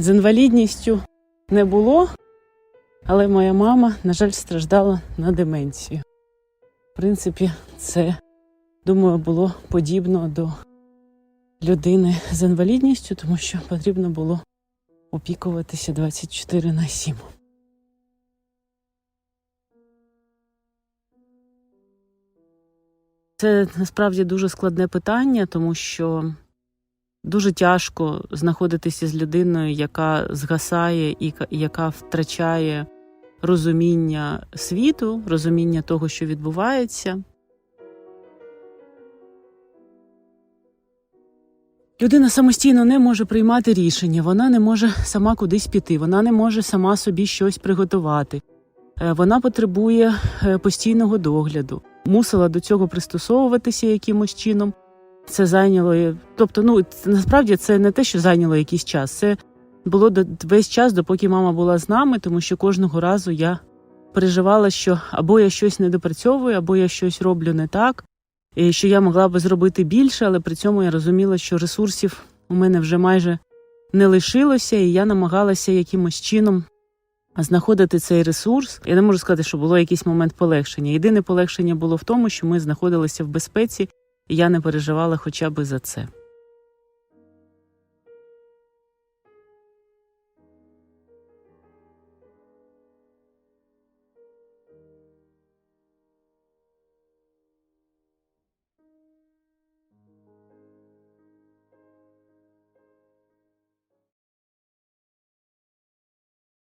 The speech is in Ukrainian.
з інвалідністю не було, але моя мама, на жаль, страждала на деменцію. В принципі, це, думаю, було подібно до людини з інвалідністю, тому що потрібно було опікуватися 24 на 7. Це насправді дуже складне питання, тому що дуже тяжко знаходитися з людиною, яка згасає і ка- яка втрачає розуміння світу, розуміння того, що відбувається. Людина самостійно не може приймати рішення, вона не може сама кудись піти, вона не може сама собі щось приготувати. Е, Вона потребує е, постійного догляду, мусила до цього пристосовуватися якимось чином. Це зайняло, е, тобто, ну насправді це не те, що зайняло якийсь час. Це було весь час, допоки мама була з нами, тому що кожного разу я переживала, що або я щось не допрацьовую, або я щось роблю не так, і що я могла би зробити більше, але при цьому я розуміла, що ресурсів у мене вже майже не лишилося, і я намагалася якимось чином знаходити цей ресурс. Я не можу сказати, що було якийсь момент полегшення. Єдине полегшення було в тому, що ми знаходилися в безпеці, я не переживала хоча б за це.